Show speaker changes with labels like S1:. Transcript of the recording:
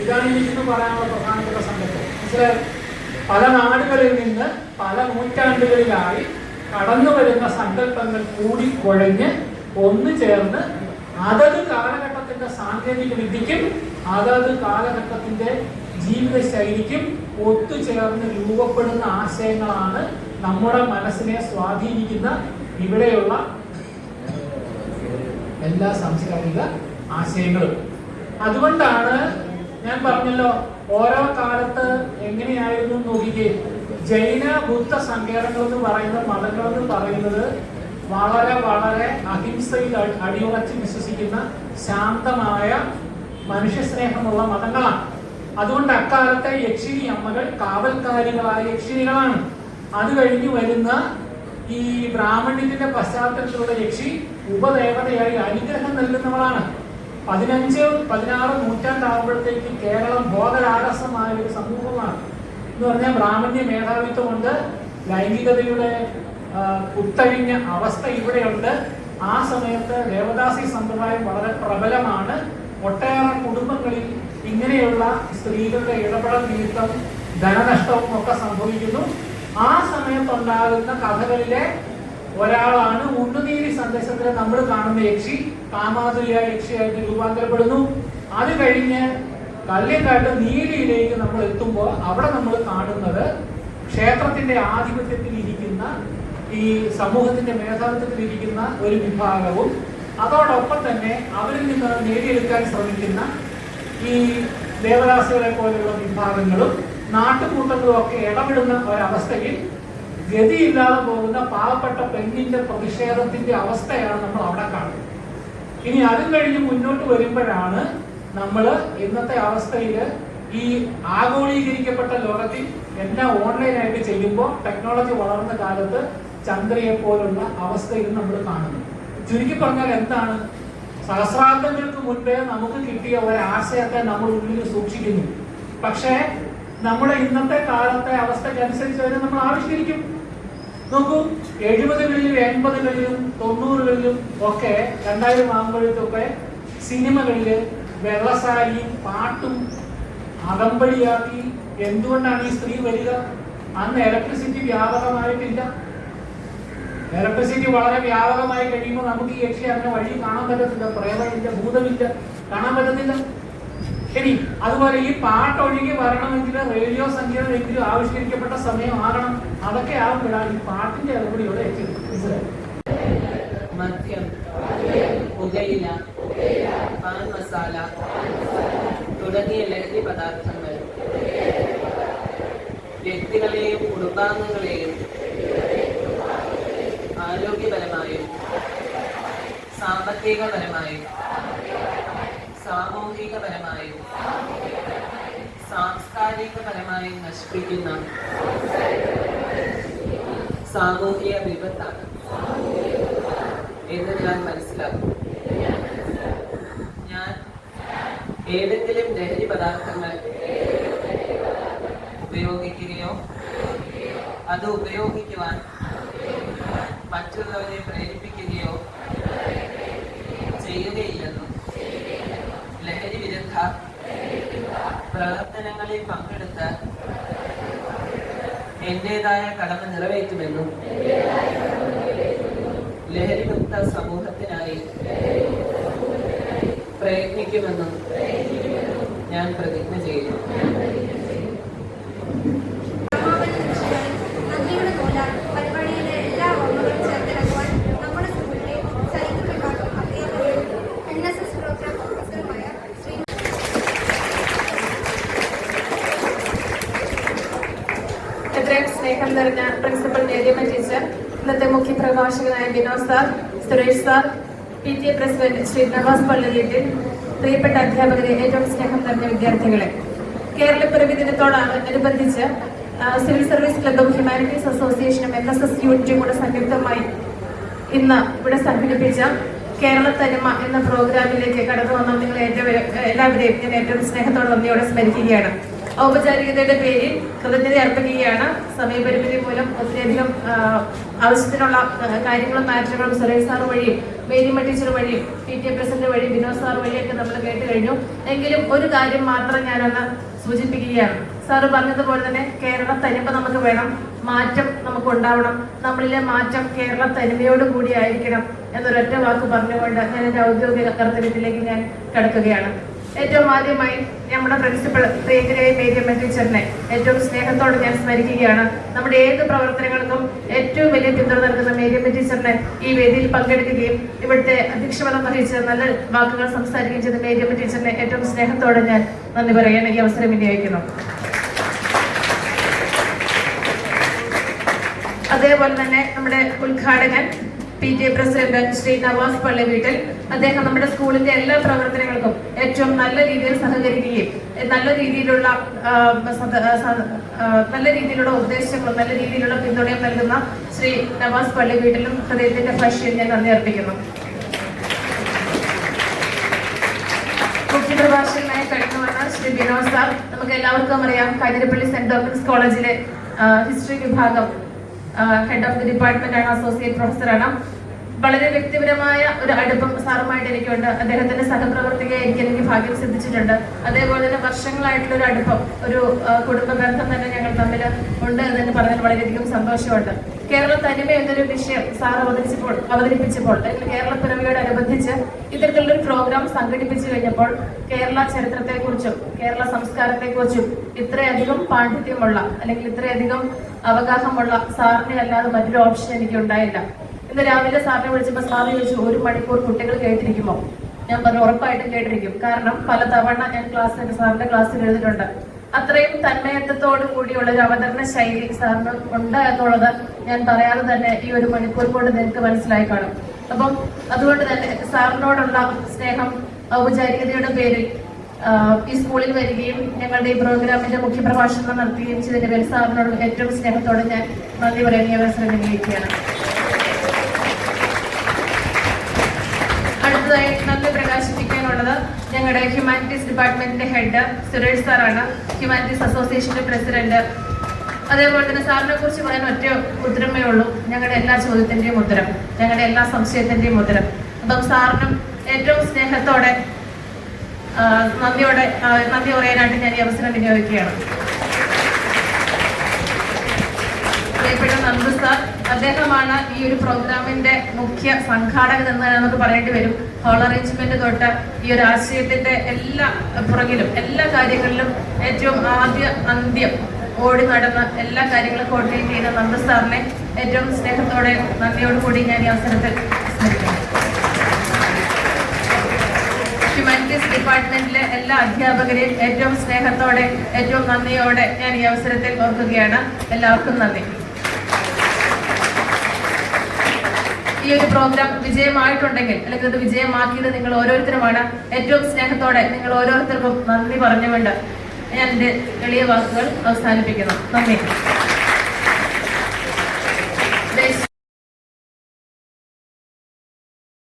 S1: ഇതാണ് എനിക്കിന്ന് പറയാനുള്ള പ്രധാനപ്പെട്ട സംഗതി മനസ്സിലായോ? പല നാടുകളിൽ നിന്ന് പല നൂറ്റാണ്ടുകളിലായി കടന്നു വരുന്ന സങ്കല്പങ്ങൾ കൂടി കുഴഞ്ഞ് ഒന്നു ചേർന്ന് അതത് കാലഘട്ടത്തിന്റെ സാങ്കേതിക വിദ്യക്കും അതത് കാലഘട്ടത്തിന്റെ ജീവിത ശൈലിക്കും ഒത്തുചേർന്ന് രൂപപ്പെടുന്ന ആശയങ്ങളാണ് നമ്മുടെ മനസ്സിനെ സ്വാധീനിക്കുന്ന ഇവിടെയുള്ള എല്ലാ സാംസ്കാരിക ആശയങ്ങളും. അതുകൊണ്ടാണ് ഞാൻ പറഞ്ഞല്ലോ ഓരോ കാലത്ത് എങ്ങനെയായിരുന്നു നോക്കിക്കേ. ജൈന ബുദ്ധ സങ്കേതങ്ങൾ എന്ന് പറയുന്ന മതങ്ങൾ എന്ന് പറയുന്നത് വളരെ വളരെ അഹിംസയിൽ അടി- അടിയുറച്ച് വിശ്വസിക്കുന്ന ശാന്തമായ മനുഷ്യസ്നേഹമുള്ള മതങ്ങളാണ്. അതുകൊണ്ട് അക്കാലത്തെ യക്ഷിണി അമ്മകൾ കാവൽക്കാരികളായ യക്ഷിണികളാണ്. അത് കഴിഞ്ഞു വരുന്ന ഈ ബ്രാഹ്മണ്യത്തിന്റെ പശ്ചാത്തലത്തിലുള്ള യക്ഷി ഉപദേവതയായി അനുഗ്രഹം നൽകുന്നവളാണ്. പതിനഞ്ച് പതിനാറ് നൂറ്റാണ്ടാകുമ്പോഴത്തേക്ക് കേരളം ബോധരാടസമായ ഒരു സമൂഹമാണ്. എന്ന് പറഞ്ഞാൽ ബ്രാഹ്മണ്യ മേധാവിത്വം കൊണ്ട് ലൈംഗികതയുടെ കുത്തഴിഞ്ഞ അവസ്ഥ ഇവിടെയുണ്ട്. ആ സമയത്ത് ദേവദാസി സമ്പ്രദായം വളരെ പ്രബലമാണ്. ഒട്ടേറെ കുടുംബങ്ങളിൽ ഇങ്ങനെയുള്ള സ്ത്രീകളുടെ ഇടപെടൽ നിമിത്തം ധനനഷ്ടവും ഒക്കെ സംഭവിക്കുന്നു. ആ സമയത്തുണ്ടാകുന്ന കഥകളിലെ ഒരാളാണ് ഉണ്ണുനീരി സന്ദേശത്തിൽ നമ്മൾ കാണുന്ന യക്ഷി. കാമാതുല്യ യക്ഷിയായിട്ട് രൂപാന്തരപ്പെടുന്നു. അത് കഴിഞ്ഞ് കല്ലിക്കാട്ട് നീലിയിലേക്ക് നമ്മൾ എത്തുമ്പോൾ അവിടെ നമ്മൾ കാണുന്നത് ക്ഷേത്രത്തിന്റെ ആധിപത്യത്തിൽ ഇരിക്കുന്ന ഈ സമൂഹത്തിന്റെ മേധാവിത്വത്തിൽ ഇരിക്കുന്ന ഒരു വിഭാഗവും അതോടൊപ്പം തന്നെ അവരിൽ നിന്ന് നേടിയെടുക്കാൻ ശ്രമിക്കുന്ന ഈ ദേവദാസികളെ പോലെയുള്ള വിഭാഗങ്ങളും നാട്ടുകൂട്ടങ്ങളും ഒക്കെ ഇടപെടുന്ന ഒരവസ്ഥയിൽ ഗതിയില്ലാതെ പോകുന്ന പാവപ്പെട്ട പെണ്ണിന്റെ പ്രതിഷേധത്തിന്റെ അവസ്ഥയാണ് നമ്മൾ അവിടെ കാണുന്നത്. ഇനി അതും കഴിഞ്ഞ് മുന്നോട്ട് വരുമ്പോഴാണ് നമ്മൾ ഇന്നത്തെ അവസ്ഥയിൽ ഈ ആഗോളീകരിക്കപ്പെട്ട ലോകത്തിൽ എല്ലാം ഓൺലൈനായിട്ട് ചെയ്യുമ്പോൾ ടെക്നോളജി വളർന്ന കാലത്ത് ചന്ദ്രയെ പോലുള്ള അവസ്ഥയിൽ നമ്മൾ കാണുന്നു ചുരുക്കി പറഞ്ഞാൽ എന്താണ്? സഹസ്രാബ്ദങ്ങൾക്ക് മുൻപേ നമുക്ക് കിട്ടിയ ഒരാശയത്തെ നമ്മൾ ഉള്ളിൽ സൂക്ഷിക്കുന്നു. പക്ഷേ നമ്മുടെ ഇന്നത്തെ കാലത്തെ അവസ്ഥക്കനുസരിച്ച് അതിനെ നമ്മൾ ആവിഷ്കരിക്കും. നോക്കൂ എഴുപതുകളിലും എൺപതുകളിലും തൊണ്ണൂറുകളിലും ഒക്കെ രണ്ടായിരം ആകുമ്പോഴത്തൊക്കെ സിനിമകളിൽ വെള്ളസാരിയും പാട്ടും അകമ്പടിയാക്കി എന്തുകൊണ്ടാണ് ഈ സ്ത്രീ വരിക? അന്ന് ഇലക്ട്രിസിറ്റി വ്യാപകമായിട്ടില്ല. ഇലക്ട്രിസിറ്റി വളരെ വ്യാപകമായി കഴിയുമ്പോൾ നമുക്ക് ഈ യക്ഷി അതിനെ വഴി കാണാൻ പറ്റത്തില്ല പ്രേതമില്ല ഭൂതമില്ല കാണാൻ പറ്റത്തില്ല. ശരി അതുപോലെ ഈ പാട്ട് ഒഴുകി വരണമെങ്കിൽ റേഡിയോ സംഗീതം എങ്കിലും ആവിഷ്കരിക്കപ്പെട്ട സമയം ആകണം അതൊക്കെ ആകുമ്പോഴാണ് ഈ പാട്ടിന്റെ ഇടപെടിയോടെ മനസ്സിലായോ
S2: മദ്യം പുകയില പാൻ മസാല തുടങ്ങിയ ലഹരി പദാർത്ഥങ്ങൾ വ്യക്തികളെയും കുടുംബാംഗങ്ങളെയും ആരോഗ്യപരമായും സാമ്പത്തികപരമായും സാമൂഹികപരമായും സാംസ്കാരികപരമായും നശിപ്പിക്കുന്ന സാമൂഹിക വിപത്താണ് എന്ന് ഞാൻ മനസ്സിലാക്കും ഞാൻ ഏതെങ്കിലും ലഹരി പദാർത്ഥങ്ങൾ ഉപയോഗിക്കുകയോ അത് ഉപയോഗിക്കുവാൻ മറ്റുള്ളവരെ പ്രേരിപ്പിക്കുകയോ ചെയ്യുകയില്ലെന്നും ലഹരി വിരുദ്ധ പ്രവർത്തനങ്ങളിൽ പങ്കെടുത്ത് എന്റേതായ കടമ നിറവേറ്റുമെന്നും ലഹരിമുക്ത സമൂഹത്തിനായി പ്രയത്നിക്കുമെന്നും ഞാൻ പ്രതിജ്ഞ ചെയ്യുന്നു
S3: നന്ദിയുടെ കോലാൽ പരിപാടിയിലെ എല്ലാ ഓർമ്മകളും ചേർത്തിറക്കുവാൻ നമ്മുടെ സ്കൂളിലെ ചരിത്ര വിഭാഗം അധ്യാപകരും എൻ എസ് എസ് പ്രോഗ്രാം ഓഫീസറുമായ ശ്രീ
S4: എത്രയും സ്നേഹം നിറഞ്ഞ പ്രിൻസിപ്പൽ നേരിയമ ടീച്ചർ ഇന്നത്തെ മുഖ്യ പ്രഭാഷകനായ Vinod sir Suresh sir P T A president Shri Navas പ്രിയപ്പെട്ട അധ്യാപകരെ ഏറ്റവും സ്നേഹം നിറഞ്ഞ വിദ്യാർത്ഥികളെ. കേരള പിറവി ദിനത്തോടനുബന്ധിച്ച് സിവിൽ സർവീസ് ക്ലബ് ഹ്യൂമാനിറ്റീസ് അസോസിയേഷനും എൻ എസ് എസ് യൂണിറ്റും കൂടെ സംയുക്തമായി ഇന്ന് ഇവിടെ സംഘടിപ്പിച്ച കേരള തനിമ എന്ന പ്രോഗ്രാമിലേക്ക് കടന്നു വന്ന ഏറ്റവും എല്ലാവരെയും ഞാൻ ഏറ്റവും സ്നേഹത്തോടെ നന്ദിയോടെ സ്മരിക്കുകയാണ്. ഔപചാരികതയുടെ പേരിൽ കൃതജ്ഞത അർപ്പിക്കുകയാണ്. സമയപരിമിതി മൂലം ഒത്തിരിയധികം ആവശ്യത്തിനുള്ള കാര്യങ്ങളും മാറ്ററുകളും സുരേഷ് സാർ വഴിയും മേരിമ ടീച്ചർ വഴിയും പി ടി എ പ്രസിഡന്റ് വഴിയും വിനോദ് സാർ വഴിയൊക്കെ നമ്മൾ കേട്ട് കഴിഞ്ഞു. എങ്കിലും ഒരു കാര്യം മാത്രം ഞാനൊന്ന് സൂചിപ്പിക്കുകയാണ്. സാറ് പറഞ്ഞതുപോലെ തന്നെ കേരള തനിമ നമുക്ക് വേണം മാറ്റം നമുക്ക് ഉണ്ടാവണം. നമ്മളിലെ മാറ്റം കേരള തനിമയോട് കൂടി ആയിരിക്കണം എന്നൊരൊറ്റ വാക്ക് പറഞ്ഞുകൊണ്ട് ഞാൻ എന്റെ ഔദ്യോഗിക കർത്തവ്യത്തിലേക്ക് ഞാൻ കടക്കുകയാണ്. ഏറ്റവും ആദ്യമായി നമ്മുടെ പ്രിൻസിപ്പൾ പ്രിയങ്കരയായി മേരിയമ്മ ടീച്ചറിനെ ഏറ്റവും സ്നേഹത്തോടെ ഞാൻ സ്മരിക്കുകയാണ്. നമ്മുടെ ഏത് പ്രവർത്തനങ്ങൾക്കും ഏറ്റവും വലിയ പിന്തുണ നൽകുന്ന മേരിയമ്മ ടീച്ചറിനെ ഈ വേദിയിൽ പങ്കെടുക്കുകയും ഇവിടുത്തെ അധ്യക്ഷപദം വഹിച്ച് നല്ല വാക്കുകൾ സംസാരിക്കുകയും ചെയ്ത മേരിയമ്മ ടീച്ചറിനെ ഏറ്റവും സ്നേഹത്തോടെ ഞാൻ നന്ദി പറയാൻ ഈ അവസരം വിനിയോഗിക്കുന്നു അതേപോലെ തന്നെ നമ്മുടെ ഉദ്ഘാടകൻ P T A president Shri Navas പള്ളി വീട്ടിൽ അദ്ദേഹം നമ്മുടെ സ്കൂളിന്റെ എല്ലാ പ്രവർത്തനങ്ങൾക്കും ഏറ്റവും നല്ല രീതിയിൽ സഹകരിക്കുകയും നല്ല രീതിയിലുള്ള നല്ല രീതിയിലുള്ള ഉപദേശങ്ങളും നല്ല രീതിയിലുള്ള പിന്തുണയും നൽകുന്ന ശ്രീ നവാസ് പള്ളി വീട്ടിലും ഹൃദയത്തിന്റെ ഭാഷയിൽ ഞാൻ നന്ദി അർപ്പിക്കുന്നു. മുഖ്യപ്രഭാഷകനായി കഴിഞ്ഞു ശ്രീ ബിനോദ് സാർ. നമുക്ക് എല്ലാവർക്കും അറിയാം കാഞ്ഞിരപ്പള്ളി സെന്റ് ഡോമിൻസ് കോളേജിലെ ഹിസ്റ്ററി വിഭാഗം ഹെഡ് ഓഫ് ദി ഡിപ്പാർട്ട്മെന്റ് ആണ് അസോസിയേറ്റ് പ്രൊഫസർ ആണ്. വളരെ വ്യക്തിപരമായ ഒരു അടുപ്പം സാറുമായിട്ട് എനിക്കുണ്ട്. അദ്ദേഹത്തിന്റെ സഹപ്രവർത്തകയായിരിക്കും എനിക്ക് ഭാഗ്യം സിദ്ധിച്ചിട്ടുണ്ട്. അതേപോലെ തന്നെ വർഷങ്ങളായിട്ടുള്ള ഒരു അടുപ്പം ഒരു കുടുംബ ബന്ധം തന്നെ ഞങ്ങൾ തമ്മിൽ ഉണ്ട് എന്ന് പറഞ്ഞാൽ വളരെയധികം സന്തോഷമുണ്ട്. കേരള തനിമ എന്നൊരു വിഷയം സാർ അവതരിച്ചപ്പോൾ അവതരിപ്പിച്ചപ്പോൾ കേരള പിറവിയോടനുബന്ധിച്ച് ഇത്തരത്തിലുള്ളൊരു പ്രോഗ്രാം സംഘടിപ്പിച്ചു കഴിഞ്ഞപ്പോൾ കേരള ചരിത്രത്തെക്കുറിച്ചും കേരള സംസ്കാരത്തെക്കുറിച്ചും ഇത്രയധികം പാണ്ഡിത്യമുള്ള അല്ലെങ്കിൽ ഇത്രയധികം അവഗാഹമുള്ള സാറിനെ അല്ലാതെ മറ്റൊരു ഓപ്ഷൻ എനിക്ക് ഉണ്ടായില്ല ഇന്ന് രാവിലെ സാറിനെ വിളിച്ചപ്പോൾ സാർ ചോദിച്ചു ഒരു മണിക്കൂർ കുട്ടികൾ കേട്ടിരിക്കുമോ? ഞാൻ പറഞ്ഞു ഉറപ്പായിട്ടും കേട്ടിരിക്കും. കാരണം പല തവണ ഞാൻ ക്ലാസ്സിൽ സാറിന്റെ ക്ലാസ്സിൽ എഴുതിയിട്ടുണ്ട്. അത്രയും തന്മയത്വത്തോടു കൂടിയുള്ള ഒരു അവതരണ ശൈലി സാറിന് ഉണ്ട് എന്നുള്ളത് ഞാൻ പറയാതെ തന്നെ ഈ ഒരു മണിക്കൂർ കൊണ്ട് നിങ്ങൾക്ക് മനസ്സിലായി കാണും. അപ്പം അതുകൊണ്ട് തന്നെ സാറിനോടുള്ള സ്നേഹം ഔപചാരികതയുടെ പേരിൽ ഈ സ്കൂളിൽ വരികയും ഞങ്ങളുടെ ഈ പ്രോഗ്രാമിന്റെ മുഖ്യപ്രഭാഷണം നടത്തുകയും ചെയ്തതിന്റെ പേരിൽ സാറിനോട് ഏറ്റവും സ്നേഹത്തോടെ ഞാൻ നന്ദി പറയാൻ ഈ അവസരം അടുത്തതായി നന്ദി പ്രകാശിപ്പിക്കാനുള്ളത് ഞങ്ങളുടെ ഹ്യൂമാനിറ്റീസ് ഡിപ്പാർട്ട്മെന്റിന്റെ ഹെഡ് സുരേഷ് സാറാണ്. ഹ്യൂമാനിറ്റീസ് അസോസിയേഷന്റെ പ്രസിഡന്റ് അതേപോലെ തന്നെ സാറിനെ കുറിച്ച് പറയാൻ ഒറ്റ ഉത്തരമേ ഉള്ളൂ. ഞങ്ങളുടെ എല്ലാ ചോദ്യത്തിന്റെയും ഉത്തരം ഞങ്ങളുടെ എല്ലാ സംശയത്തിന്റെയും ഉത്തരം. അപ്പം സാറിനും ഏറ്റവും സ്നേഹത്തോടെ നന്ദിയോടെ നന്ദി പറയാനായിട്ട് ഞാൻ ഈ അവസരം വിനിയോഗിക്കുകയാണ്. പ്രിയപ്പെട്ട നന്ദു സാർ അദ്ദേഹമാണ് ഈ ഒരു പ്രോഗ്രാമിന്റെ മുഖ്യ സംഘാടകൻ എന്ന് നമുക്ക് പറയേണ്ടി വരും. ഹോൾ അറേഞ്ച്മെന്റ് തൊട്ട് ഈ ഒരു ആശയത്തിന്റെ എല്ലാ പുറകിലും എല്ലാ കാര്യങ്ങളിലും ഏറ്റവും ആദ്യ അന്ത്യം ഓടി നടന്ന് എല്ലാ കാര്യങ്ങളും കോർഡിനേറ്റ് ചെയ്ത നന്ദ സാറിനെ ഏറ്റവും സ്നേഹത്തോടെ നന്ദിയോടുകൂടി ഞാൻ ഈ അവസരത്തിൽ ഹ്യൂമാനിറ്റീസ് ഡിപ്പാർട്ട്മെന്റിലെ എല്ലാ അധ്യാപകരെയും ഏറ്റവും സ്നേഹത്തോടെ ഏറ്റവും നന്ദിയോടെ ഞാൻ ഈ അവസരത്തിൽ ഓർക്കുകയാണ്. എല്ലാവർക്കും നന്ദി. ഈ ഒരു പ്രോഗ്രാം വിജയമായിട്ടുണ്ടെങ്കിൽ അല്ലെങ്കിൽ ഇത് വിജയമാക്കിയത് നിങ്ങൾ ഓരോരുത്തരുമാണ്. ഏറ്റവും സ്നേഹത്തോടെ നിങ്ങൾ ഓരോരുത്തർക്കും നന്ദി പറഞ്ഞുകൊണ്ട് ഞാൻ എന്റെ എളിയ വാക്കുകൾ അവസാനിപ്പിക്കുന്നു. നന്ദി.